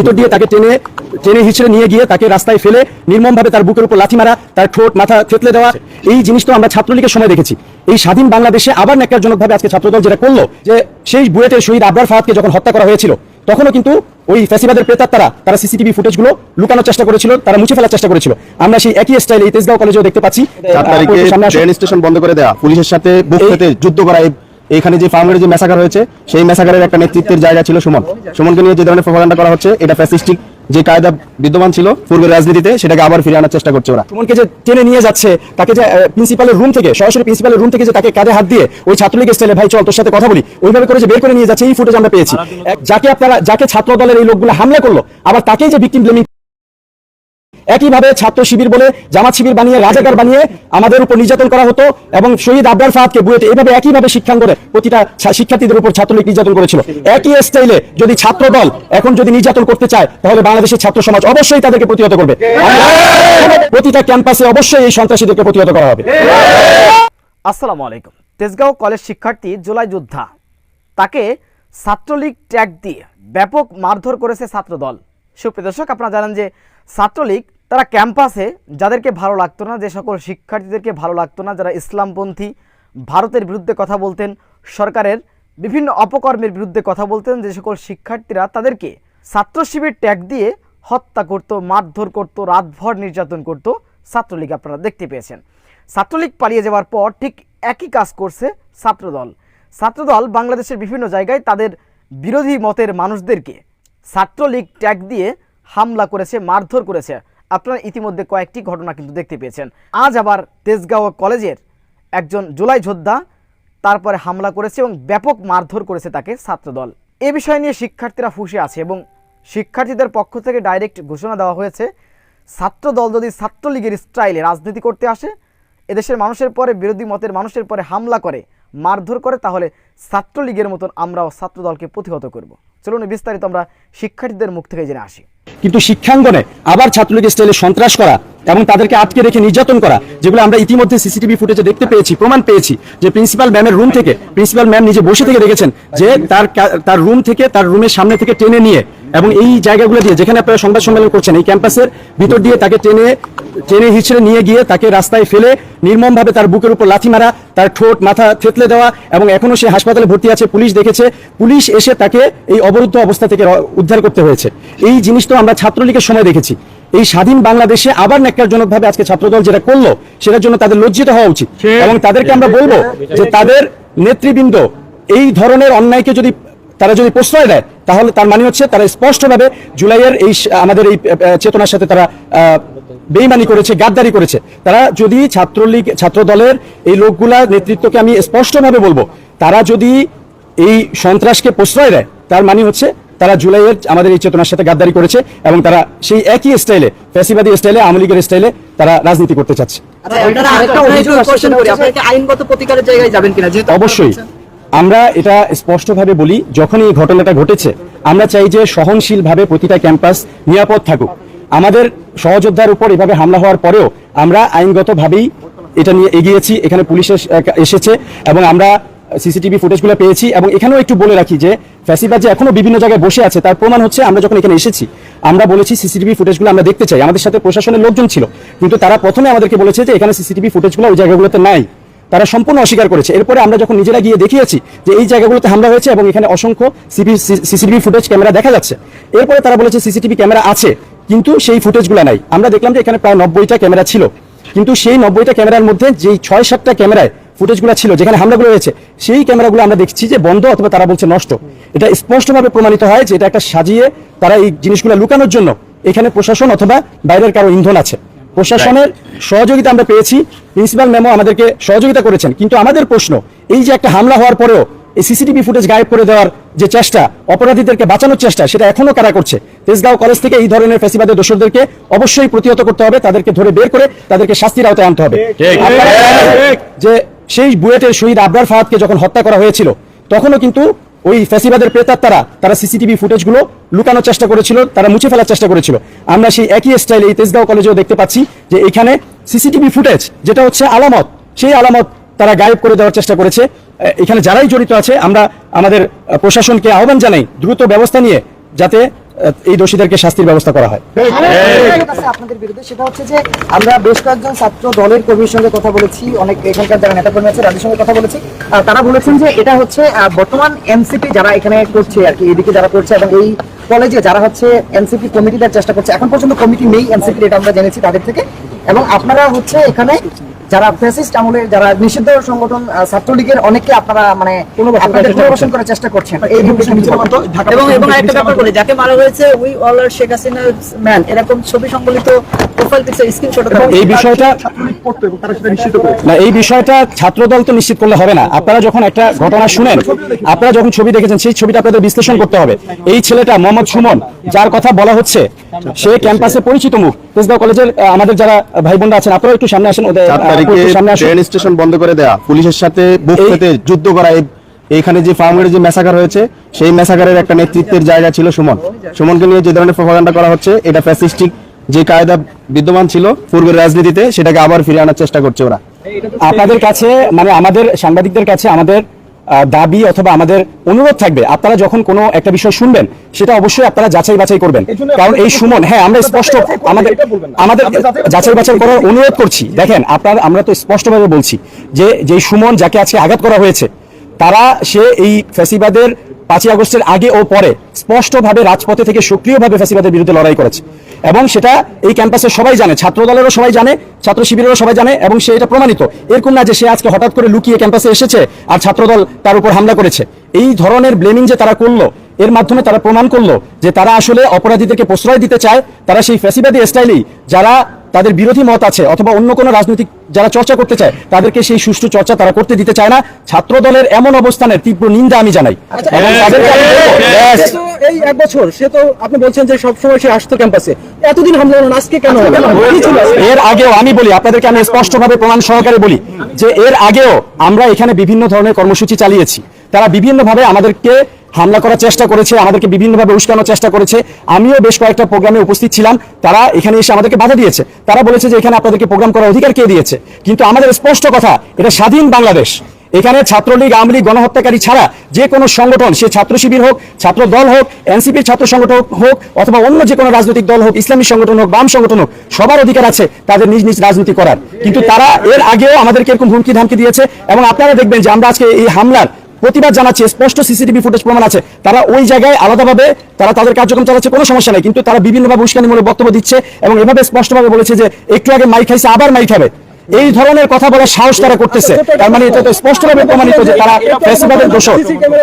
ভিতর দিয়ে তাকে টেনে টেনে হিচড়ে নিয়ে গিয়ে তাকে রাস্তায় ফেলে নির্মমভাবে তার বুকের উপর লাথি মারা তার ঠোঁট মাথা থেতলে দেওয়া এই জিনিস তো আমরা ছাত্রলীগের সময় দেখেছি। এই স্বাধীন বাংলাদেশে আবার ন্যাক্কারজনকভাবে আজকে ছাত্রদল যেটা করল যে সেই বুয়েটের শহীদ আবরার ফাহাদকে যখন হত্যা করা হয়েছিল তখনও কিন্তু ওই ফ্যাসিবাদের প্রেতাত্মারা তারা সিসিটিভি ফুটেজগুলো লুকানোর চেষ্টা করেছিল তারা মুছে ফেলার চেষ্টা করেছিল। আমরা সেই একই স্টাইলে এই তেজগাঁও কলেজেও দেখতে পাচ্ছি। চার তারিখে। ট্রেন স্টেশন বন্ধ করে দেওয়া পুলিশের সাথে বুক যুদ্ধ করা এখানে যে ফার্মের যে মেসাকার হয়েছে সেই মেসাকারের একটা নেতৃত্বের জায়গা ছিল সুমন। সুমনকে নিয়ে যে ধরনের প্রপাগান্ডা করা হচ্ছে, এটা ফ্যাসিস্টিক যে কায়দা বিদ্যমান ছিল পূর্বের রাজনীতিতে, সেটাকে আবার ফিরে আনার চেষ্টা করছে ওরা। সুমনকে যে টেনে নিয়ে যাচ্ছে, তাকে যে প্রিন্সিপালের রুম থেকে, সরাসরি প্রিন্সিপালের রুম থেকে যে তাকে কাঁধে হাত দিয়ে ওই ছাত্রলীগের স্টাইলে ভাই, চল, তোর সাথে কথা বলি। ওইভাবে করে যে বের করে নিয়ে যাচ্ছে, এই ফুটেজ আমরা পেয়েছি। যাকে আপনারা, যাকে ছাত্র দলের এই লোকগুলো হামলা করল, আবার তাকেই যে ভিকটিম ব্লেমিং একইভাবে ছাত্র শিবির বলে, জামাত শিবির বানিয়ে, রাজাকার বানিয়ে আমাদের উপর নির্যাতন করা হতো এবং শহীদ আবরার ফাহাদকে বুয়েটে এইভাবে একইভাবে শিক্ষাঙ্গনে প্রতিটা শিক্ষার্থীদের উপর ছাত্রলীগ নির্যাতন করেছিল। একই স্টাইলে যদি ছাত্র দল এখন যদি নির্যাতন করতে চায়, তাহলে বাংলাদেশের ছাত্র সমাজ অবশ্যই তাদেরকে প্রতিহত করবে। প্রতিটা ক্যাম্পাসে অবশ্যই এই সন্ত্রাসীদেরকে প্রতিহত করা হবে। আসসালামু আলাইকুম। তেজগাঁও কলেজ শিক্ষার্থী জুলাই যোদ্ধা, তাকে ছাত্রলীগ ট্যাগ দিয়ে ব্যাপক মারধর করেছে ছাত্রদল। সুপ্রিয় দর্শক, আপনারা জানেন যে ছাত্রলীগ তারা ক্যাম্পাসে যাদেরকে ভালো লাগতো না, যে সকল শিক্ষার্থীদেরকে ভালো লাগতো না, যারা ইসলামপন্থী, ভারতের বিরুদ্ধে কথা বলতেন, সরকারের বিভিন্ন অপকর্মের বিরুদ্ধে কথা বলতেন, যে সকল শিক্ষার্থীরা তাদেরকে ছাত্র শিবির ট্যাগ দিয়ে হত্যা করত, মারধর করত, রাতভর নির্যাতন করত, ছাত্রলীগ আপনারা দেখতে পেয়েছেন। ছাত্রলীগ পালিয়ে যাওয়ার পর ঠিক একই কাজ করছে ছাত্রদল। ছাত্রদল বাংলাদেশের বিভিন্ন জায়গায় তাদের বিরোধী মতের মানুষদেরকে ছাত্রলীগ ট্যাগ দিয়ে হামলা করেছে, মারধর করেছে। আপনারা ইতিমধ্যে কয়েকটি ঘটনা কিন্তু দেখতে পেয়েছেন। আজ আবার তেজগাঁও কলেজের একজন জুলাই যোদ্ধা তারপরে হামলা করেছে এবং ব্যাপক মারধর করেছে তাকে ছাত্রদল। এ বিষয় নিয়ে শিক্ষার্থীরা ফুসে আছে এবং শিক্ষার্থীদের পক্ষ থেকে ডাইরেক্ট ঘোষণা দেওয়া হয়েছে, ছাত্রদল যদি ছাত্রলীগের স্টাইলে রাজনীতি করতে আসে, এদেশের মানুষের পরে, বিরোধী মতের মানুষের পরে হামলা করে, মারধর করে, তাহলে ছাত্রলীগের মতন আমরাও ছাত্রদলকে প্রতিহত করব। চলুন বিস্তারিত আমরা শিক্ষার্থীদের মুখ থেকে জেনে আসি। কিন্তু শিক্ষাঙ্গনে আবার ছাত্রলীগের স্টাইলে সন্ত্রাস করা এবং তাদেরকে আটকে রেখে নির্যাতন করা, যেগুলো আমরা ইতিমধ্যে সিসিটিভি ফুটেজে দেখতে পেয়েছি, প্রমাণ পেয়েছি যে প্রিন্সিপাল ম্যামের রুম থেকে প্রিন্সিপাল ম্যাম নিজে বসে থেকে দেখেছেন যে তার তার রুম থেকে, তার রুমের সামনে থেকে টেনে নিয়ে এবং এই জায়গাগুলো দিয়ে, যেখানে আপনারা সংবাদ সম্মেলন করছেন, এই ক্যাম্পাসের ভিতর দিয়ে তাকে টেনে টেনে হিচড়ে নিয়ে গিয়ে তাকে রাস্তায় ফেলে নির্মমভাবে তার বুকের উপর লাথি মারা তার ঠোঁট মাথা থেতলে দেওয়া এবং এখনও সে হাসপাতালে ভর্তি আছে। পুলিশ দেখেছে পুলিশ এসে তাকে এই অবরুদ্ধ অবস্থা থেকে উদ্ধার করতে হয়েছে। এই জিনিস তো আমরা ছাত্রলীগের সময় দেখেছি। এই স্বাধীন বাংলাদেশে আবার ন্যাক্কারজনকভাবে আজকে ছাত্রদল যেটা করল সেটার জন্য তাদের লজ্জিত হওয়া উচিত। এবং তাদেরকে আমরা বলব যে তাদের নেতৃবৃন্দ এই ধরনের অন্যায়কে যদি তারা যদি প্রশ্রয় দেয় তাহলে তার মানে হচ্ছে তারা স্পষ্টভাবে জুলাইয়ের এই আমাদের এই চেতনার সাথে তারা আহ, বেইমানি করেছে গাদ্দারি করেছে। তারা যদি ছাত্রলীগ ছাত্র দলের এই লোকগুলা নেতৃত্বকে আমি স্পষ্টভাবে বলব তারা যদি এই সন্ত্রাসকে প্রশ্রয় দেয় তার মানে হচ্ছে তারা জুলাইয়ের আমাদের এই চেতনার সাথে গাদ্দারি করেছে এবং তারা সেই একই স্টাইলে ফ্যাসিবাদী স্টাইলে আওয়ামী লীগের স্টাইলে তারা রাজনীতি করতে চাচ্ছে। আচ্ছা, আরেকটা অভিযোগ কোশ্চেন করি। আপনারা কি আইনগত প্রতিকারের জায়গায় যাবেন কিনা? যেহেতু অবশ্যই। আমরা এটা স্পষ্টভাবে বলি যখন এই ঘটনাটা ঘটেছে আমরা চাই যে সহনশীলভাবে প্রতিটা ক্যাম্পাস নিরাপদ থাকুক। আমাদের সহযোদ্ধার উপর এভাবে হামলা হওয়ার পরেও আমরা আইনগতভাবেই এটা নিয়ে এগিয়েছি, এখানে পুলিশ এস- এসেছে এবং আমরা সিসিটিভি ফুটেজগুলো পেয়েছি এবং এখানেও একটু বলে রাখি যে ফ্যাসিবাদ যে এখনও বিভিন্ন জায়গায় বসে আছে তার প্রমাণ হচ্ছে আমরা যখন এখানে এসেছি, আমরা বলেছি সিসিটিভি ফুটেজগুলো আমরা দেখতে চাই। আমাদের সাথে প্রশাসনের লোকজন ছিল, কিন্তু তারা প্রথমে আমাদেরকে বলেছে যে এখানে সিসিটিভি ফুটেজগুলো ওই জায়গাগুলোতে নাই। তারা সম্পূর্ণ অস্বীকার করেছে। এরপরে আমরা যখন নিজেরা গিয়ে দেখিয়েছি যে এই জায়গাগুলোতে হামলা হয়েছে এবং এখানে অসংখ্য সিসিটিভি ফুটেজ ক্যামেরা দেখা যাচ্ছে, এরপরে তারা বলেছে সিসিটিভি ক্যামেরা আছে। কিন্তু সেই ফুটেজগুলো নাই। আমরা দেখলাম যে এখানে প্রায় নব্বইটা ক্যামেরা ছিল। কিন্তু সেই নব্বইটা ক্যামেরার মধ্যে যেই ছয় সাতটা ক্যামেরায় ফুটেজগুলো ছিল যেখানে হামলাগুলো হয়েছে সেই ক্যামেরাগুলো আমরা দেখছি যে বন্ধ অথবা তারা বলছে নষ্ট। এটা স্পষ্টভাবে প্রমাণিত হয় যে এটা একটা সাজিয়ে তারা এই জিনিসগুলো লুকানোর জন্য এখানে প্রশাসন অথবা বাইরের কারও ইন্ধন আছে। প্রশাসনের সহযোগিতা আমরা পেয়েছি। প্রিন্সিপাল ম্যামও আমাদেরকে সহযোগিতা করেছেন। কিন্তু আমাদের প্রশ্ন এই যে একটা হামলা হওয়ার পরেও এই সিসিটিভি ফুটেজ গায়েব করে দেওয়ার যে চেষ্টা অপরাধীদেরকে বাঁচানোর চেষ্টা সেটা এখনও কারা করছে? তেজগাঁও কলেজ থেকে এই ধরনের ফেসিবাদের দোষরদেরকে অবশ্যই প্রতিহত করতে হবে তাদেরকে ধরে বের করে তাদেরকে শাস্তির আওতায় আনতে হবে। যে সেই বুয়েটের শহীদ আবরার ফাহাদকে যখন হত্যা করা হয়েছিল তখনও কিন্তু ওই ফ্যাসিবাদের প্রেতাত্মারা তারা সিসিটিভি ফুটেজগুলো লুকানোর চেষ্টা করেছিল তারা মুছে ফেলার চেষ্টা করেছিল। আমরা সেই একই স্টাইলে এই তেজগাঁও কলেজেও দেখতে পাচ্ছি যে এখানে সিসিটিভি ফুটেজ যেটা হচ্ছে আলামত সেই আলামত তারা গায়েব করে দেওয়ার চেষ্টা করেছে। এখানে যারাই জড়িত আছে আমরা আমাদের প্রশাসনকে আহ্বান জানাই দ্রুত ব্যবস্থা নিয়ে যাতে এই দোষীদেরকে শাস্তির ব্যবস্থা করা হয়। আপনাদের বিরুদ্ধে সেটা হচ্ছে যে আমরা বেশ কয়েকজন ছাত্র দলের কর্মীর সঙ্গে কথা বলেছি অনেক এখানকার যারা নেতা কর্মী আছে তাদের সঙ্গে কথা বলেছি। তারা বলেছেন যে এটা হচ্ছে আহ, বর্তমান এনসিপি যারা এখানে করছে আর কি এদিকে যারা করছে এবং এই কলেজে যারা হচ্ছে এনসিপি কমিটি দেওয়ার চেষ্টা করছে এখন পর্যন্ত কমিটি নেই এনসিপি এটা আমরা জেনেছি তাদের থেকে। এবং আপনারা হচ্ছে এখানে যারা ফ্যাসিস্ট আমলের যারা নিষিদ্ধ সংগঠন ছাত্রলীগের অনেককে আপনারা মানে পুনর্বাসন করার চেষ্টা করছেন। এই এবং এবং একটা ব্যাপার বলি যাকে মারা হয়েছে we all are Sheikh Hasina man. এরকম ছবি সংবলিত প্রোফাইল পিকচার স্ক্রিনশট এই বিষয়টা না এই বিষয়টা ছাত্রদল তো নিশ্চিত করলে হবে না। আপনারা যখন একটা ঘটনা শুনেন আপনারা যখন ছবি দেখেছেন সেই ছবিটা আপনাদের বিশ্লেষণ করতে হবে। এই ছেলেটা মোহাম্মদ সুমন যার কথা বলা হচ্ছে সে ক্যাম্পাসে পরিচিত মুখ। তেজগাঁও কলেজের আমাদের যারা ভাই বোনরা আছেন আপনারা একটু সামনে আসেন ওদের সামনে আসুন। ট্রেন স্টেশন বন্ধ করে দেয়া। পুলিশের সাথে বুক পেতে যুদ্ধ করা এই- এইখানে যে ফার্মের যে মেসাকার হয়েছে সেই মেসাকারের একটা নেতৃত্বের জায়গা ছিল সুমন। সুমনকে নিয়ে যে ধরনের প্রপাগান্ডা করা হচ্ছে এটা ফ্যাসিস্টিক যে কায়দা বিদ্যমান ছিল পূর্বের রাজনীতিতে সেটাকে আবার ফিরে আনার চেষ্টা করছে ওরা। আপনাদের কাছে মানে আমাদের সাংবাদিকদের কাছে আমাদের দাবি অথবা আমাদের অনুরোধ থাকবে। আপনারা যখন কোনো একটা বিষয় শুনবেন সেটা অবশ্যই আপনারা যাচাই বাছাই করবেন। কারণ এই সুমন হ্যাঁ আমরা স্পষ্ট আমাদের আমাদের যাচাই বাছাই করার অনুরোধ করছি। দেখেন আপনার আমরা তো স্পষ্টভাবে বলছি যে যে সুমন যাকে আজকে আঘাত করা হয়েছে তারা সে এই ফ্যাসিবাদের পাঁচই আগস্টের আগে ও পরে স্পষ্টভাবে রাজপথে থেকে সক্রিয়ভাবে ফ্যাসিবাদের বিরুদ্ধে লড়াই করেছে। এবং সেটা এই ক্যাম্পাসে সবাই জানে ছাত্র দলেরও সবাই জানে, ছাত্র শিবিরেরও সবাই জানে এবং সে এটা প্রমাণিত। এরকম না যে সে আজকে হঠাৎ করে লুকিয়ে ক্যাম্পাসে এসেছে আর ছাত্রদল তার উপর হামলা করেছে। এই ধরনের ব্লেমিং যে তারা করল এর মাধ্যমে তারা প্রমাণ করল যে তারা আসলে অপরাধীদেরকে প্রশ্রয় দিতে চায় তারা সেই ফ্যাসিবাদী স্টাইলেই যারা তাদের বিরোধী মত আছে অথবা অন্য কোনো রাজনৈতিক যারা চর্চা করতে চায় তাদেরকে সেই সুষ্ঠু চর্চা তারা করতে দিতে চায় না। ছাত্র দলের এমন অবস্থানের তীব্র নিন্দা আমি জানাই। yes, এই এক বছর সে তো আপনি বলছেন যে সবসময় সে আসতো ক্যাম্পাসে। এতদিন হামলা হলো আজকে কেন? এর আগেও আমি বলি আপনাদেরকে আমি স্পষ্টভাবে প্রমাণ সহকারে বলি যে এর আগেও আমরা এখানে বিভিন্ন ধরনের কর্মসূচি চালিয়েছি। তারা বিভিন্নভাবে আমাদেরকে হামলা করার চেষ্টা করেছে, আমাদেরকে বিভিন্নভাবে উস্কানোর চেষ্টা করেছে। আমিও বেশ কয়েকটা প্রোগ্রামে উপস্থিত ছিলাম, তারা এখানে এসে আমাদেরকে বাধা দিয়েছে। তারা বলেছে যে এখানে আপনাদেরকে প্রোগ্রাম করার অধিকার কে দিয়েছে? কিন্তু আমাদের স্পষ্ট কথা, এটা স্বাধীন বাংলাদেশ। এখানে ছাত্রলীগ, আওয়ামী লীগ গণহত্যাকারী ছাড়া যে কোনো সংগঠন, সে ছাত্র শিবির হোক, ছাত্র দল হোক, এনসিপির ছাত্র সংগঠন হোক, অথবা অন্য যে কোনো রাজনৈতিক দল হোক, ইসলামী সংগঠন হোক, বাম সংগঠন হোক, সবার অধিকার আছে তাদের নিজ নিজ রাজনীতি করার। কিন্তু তারা এর আগেও আমাদেরকে এরকম হুমকি ধামকি দিয়েছে এবং আপনারা দেখবেন যে আমরা আজকে এই হামলার প্রতিবাদ জানাচ্ছে, স্পষ্ট সিসিটিভি ফুটেজ প্রমাণ আছে। তারা ওই জায়গায় আলাদাভাবে তারা তাদের কার্যক্রম চালাচ্ছে, কোনো সমস্যা নেই। কিন্তু তারা বিভিন্নভাবে উস্কানিমূলক বক্তব্য দিচ্ছে এবং এভাবে স্পষ্টভাবে বলেছে যে, একটু আগে মাইক খাইছে, আবার মাইক খাবে। এই ধরনের কথা বলার সাহস তারা করতেছে। তার মানে এটা তো স্পষ্টভাবে প্রমাণিত যে তারা ফেসিবাদের দোষর।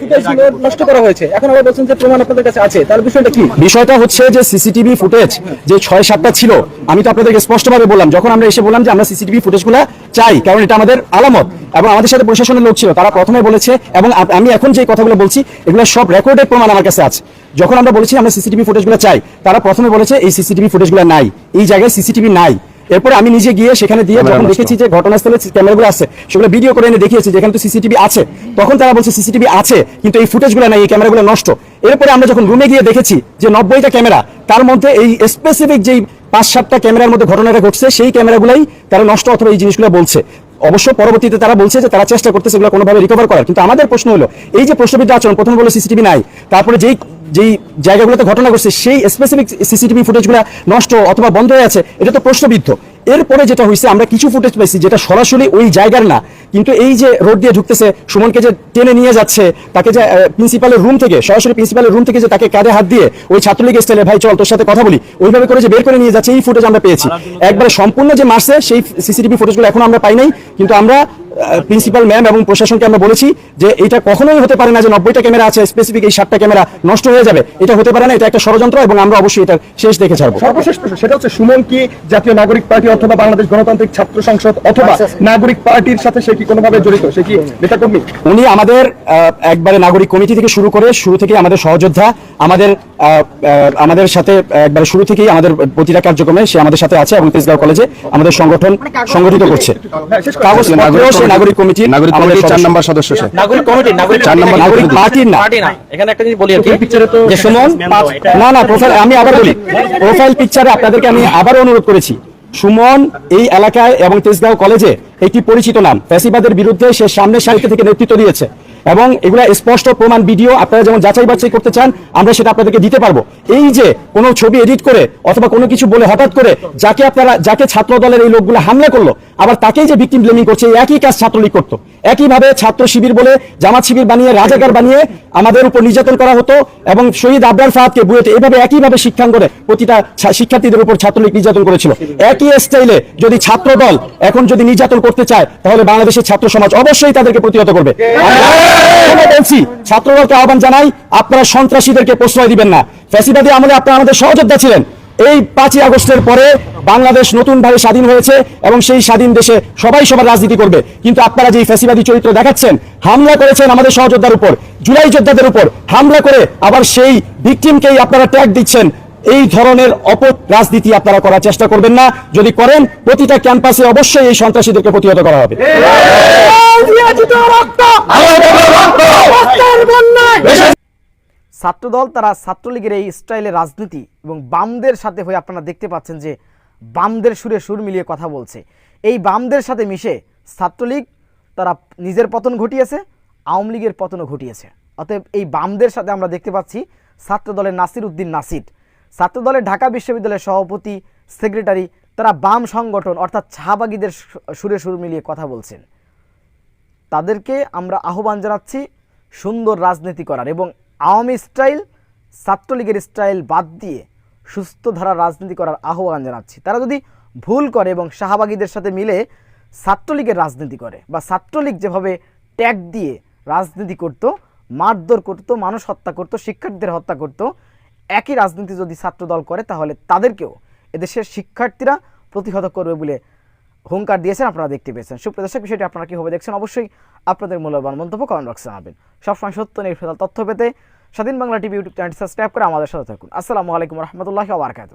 ফুটেজগুলো নষ্ট করা হয়েছে। এখন আবার বলছেন যে প্রমাণ আপনাদের কাছে আছে। তার বিষয়টা কি? বিষয়টা হচ্ছে যে সিসিটিভি ফুটেজ যে ছয় সাতটা ছিল আমি তো আপনাদেরকে স্পষ্টভাবে বললাম যখন আমরা এসে বললাম যে আমরা সিসিটিভি ফুটেজগুলো চাই কারণ এটা আমাদের আলামত এবং আমাদের সাথে প্রশাসনের লোক ছিল তারা প্রথমে বলেছে এবং আমি এখন যে কথাগুলো বলছি এগুলো সব রেকর্ডের প্রমাণ আমার কাছে আছে। যখন আমরা বলেছি আমরা সিসিটিভি ফুটেজগুলো চাই তারা প্রথমে বলেছে এই সিসিটিভি ফুটেজগুলো নাই এই জায়গায় সিসিটিভি নাই। এরপরে আমি নিজে গিয়ে সেখানে দিয়ে যখন দেখেছি যে ঘটনাস্থলে ক্যামেরাগুলো আছে সেগুলো ভিডিও করে এনে দেখিয়েছি যেখানে তো সিসিটিভি আছে তখন তারা বলছে সিসিটিভি আছে কিন্তু এই ফুটেজগুলো নাই এই ক্যামেরাগুলো নষ্ট। এরপরে আমরা যখন রুমে গিয়ে দেখেছি যে নব্বইটা ক্যামেরা তার মধ্যে এই স্পেসিফিক যেই পাঁচ সাতটা ক্যামেরার মধ্যে ঘটনাটা ঘটছে সেই ক্যামেরাগুলাই তারা নষ্ট অথবা এই জিনিসগুলো বলছে। অবশ্য পরবর্তীতে তারা বলছে যে তারা চেষ্টা করতেছে এগুলো কোনোভাবে রিকভার করার। কিন্তু আমাদের প্রশ্ন হলো, এই যে প্রশ্নবিদ্ধ আচরণ, প্রথম বলে সিসিটিভি নাই, তারপরে যেই যেই জায়গাগুলোতে ঘটনা ঘটছে, সেই স্পেসিফিক সিসিটিভি ফুটেজগুলো নষ্ট অথবা বন্ধ হয়ে আছে, এটা তো প্রশ্নবিদ্ধ। এরপরে যেটা হয়েছে আমরা কিছু ফুটেজ পাইছি যেটা সরাসরি ওই জায়গার না। কিন্তু এই যে রোড দিয়ে ঢুকতেছে সুমনকে যে টেনে নিয়ে যাচ্ছে তাকে যে প্রিন্সিপালের রুম থেকে সরাসরি প্রিন্সিপালের রুম থেকে যে তাকে কাঁধে হাত দিয়ে ওই ছাত্রলীগ স্টাইলে ভাই চল তোর সাথে কথা বলি। ওইভাবে করে যে বের করে নিয়ে যাচ্ছে এই ফুটেজ আমরা পেয়েছি। একবারে সম্পূর্ণ যে মারছে সেই সিসিটিভি ফুটেজগুলো এখন আমরা পাই নাই। কিন্তু আমরা প্রিন্সিপাল ম্যাম এবং প্রশাসনকে আমরা বলেছি যে এটা কখনোই হতে পারে না যে নব্বইটা ক্যামেরা আছে স্পেসিফিক এই সাতটা ক্যামেরা নষ্ট হয়ে যাবে। এটা হতে পারে না এটা একটা ষড়যন্ত্র এবং আমরা অবশ্যই এটা শেষ দেখে ছাড়বো। সর্বশেষ প্রশ্ন সেটা হচ্ছে সুমন কি জাতীয় নাগরিক পার্টি অথবা বাংলাদেশ গণতান্ত্রিক ছাত্র সংসদ অথবা নাগরিক পার্টির সাথে সে কি কোনোভাবে জড়িত? সে কি নেতাকর্মী? উনি আমাদের একবারে নাগরিক কমিটি থেকে শুরু করে শুরু থেকে আমাদের সহযোদ্ধা আমাদের আমাদের সাথে একবারে শুরু থেকেই আমাদের প্রতিটা কার্যক্রমে সে আমাদের সাথে আছে এবং তেজগাঁও কলেজে আমাদের সংগঠন সংগঠিত করছে। কাগজ সে নাগরিক কমিটি নাগরিক কমিটি কমিটির চার। নম্বর সদস্য সে। নাগরিক কমিটি নাগরিক চার নম্বর নাগরিক পার্টি না। পার্টি না। এখানে একটা জিনিস বলি আর কি পিকচারে তো যে সুমন না না প্রোফাইল আমি আবার বলি। প্রোফাইল পিকচারে আপনাদেরকে আমি আবার অনুরোধ করেছি। সুমন এই এলাকায় এবং তেজগাঁও কলেজে একটি পরিচিত নাম। ফ্যাসিবাদের বিরুদ্ধে সে সামনের সারিতে থেকে নেতৃত্ব দিয়েছে। এবং এগুলা স্পষ্ট প্রমাণ ভিডিও আপনারা যেমন যাচাই বাছাই করতে চান, আমরা সেটা আপনাদেরকে দিতে পারব। এই যে কোনো ছবি এডিট করে অথবা কোনো কিছু বলে হঠাৎ করে যাকে আপনারা, যাকে ছাত্র দলের এই লোকগুলো হামলা করল, আবার তাকেই যে ভিকটিম ব্লেমিং করছে একই কাজ ছাত্রলীগ করতো। একইভাবে ছাত্র শিবির বলে, জামাত শিবির বানিয়ে, রাজাকার বানিয়ে আমাদের উপর নির্যাতন করা হতো এবং শহীদ আবরার ফাহাদকে বুয়েটে এইভাবে একইভাবে শিক্ষাঙ্গনে প্রতিটা শিক্ষার্থীদের উপর ছাত্রলীগ নির্যাতন করেছিল। একই স্টাইলে যদি ছাত্র দল এখন যদি নির্যাতন করতে চায়, তাহলে বাংলাদেশের ছাত্র সমাজ অবশ্যই তাদেরকে প্রতিহত করবে। বলছি আহ্বান জানাই, আপনারা সন্ত্রাসীদেরকে প্রশ্রয় দিবেন না। ফ্যাসিবাদী আপনারা আমাদের সহযোদ্ধা ছিলেন। এই পাঁচই আগস্টের পরে বাংলাদেশ নতুনভাবে স্বাধীন হয়েছে এবং সেই স্বাধীন দেশে সবাই সবার রাজনীতি করবে। কিন্তু আপনারা যে ফ্যাসিবাদী চরিত্র দেখাচ্ছেন, হামলা করেছেন আমাদের সহযোদ্ধার উপর, জুলাই যোদ্ধাদের উপর, হামলা করে আবার সেই ভিকটিমকেই আপনারা ট্যাগ দিচ্ছেন, এই ধরনের অপ রাজনীতি আপনারা করার চেষ্টা করবেন না। যদি করেন, প্রতিটা ক্যাম্পাসে অবশ্যই এই সন্ত্রাসীদেরকে প্রতিহত করা হবে। ছাত্রদল, তারা ছাত্রলীগের এই স্টাইলে রাজনীতি এবং বামদের সাথে হয়ে আপনারা দেখতে পাচ্ছেন যে বামদের সুরে সুর মিলিয়ে কথা বলছে। এই বামদের সাথে মিশে ছাত্রলীগ, তারা নিজের পতন ঘটিয়েছে, আওয়ামী লীগের পতনও ঘটিয়েছে। অতএব এই বামদের সাথে আমরা দেখতে পাচ্ছি ছাত্রদলের নাসির উদ্দিন নাসির। ছাত্রদলের ঢাকা বিশ্ববিদ্যালয়ের সভাপতি, সেক্রেটারি, তারা বাম সংগঠন, অর্থাৎ শাহবাগীদের সুরে সুর মিলিয়ে কথা বলছেন। তাদেরকে আমরা আহ্বান জানাচ্ছি সুন্দর রাজনীতি করার এবং আওয়ামী স্টাইল, ছাত্রলীগের স্টাইল বাদ দিয়ে সুস্থ ধারা রাজনীতি করার আহ্বান জানাচ্ছি। তারা যদি ভুল করে এবং শাহবাগীদের সাথে মিলে ছাত্রলীগের রাজনীতি করে বা ছাত্রলীগ যেভাবে ট্যাগ দিয়ে রাজনীতি করত, মারধর করত, মানুষ হত্যা করত শিক্ষার্থীদের হত্যা করত, একই রাজনীতি যদি ছাত্রদল করে, তাহলে তাদেরকেও এদেশের শিক্ষার্থীরা প্রতিহত করবে বলে হুঙ্কার দিয়েছেন, আপনারা দেখতে পেয়েছেন। সুপ্রদর্শক বিষয়টি আপনারা কীভাবে দেখছেন অবশ্যই আপনাদের মূল্যবান মন্তব্য কমেন্ট বক্সে জানাবেন। সবসময় সত্য, নির্ভেজাল তথ্য পেতে Swadhin Bangla TV YouTube channel subscribe করে আমাদের সাথে থাকুন। আসসালামু আলাইকুম রহমতুল্লাহ আবরকাত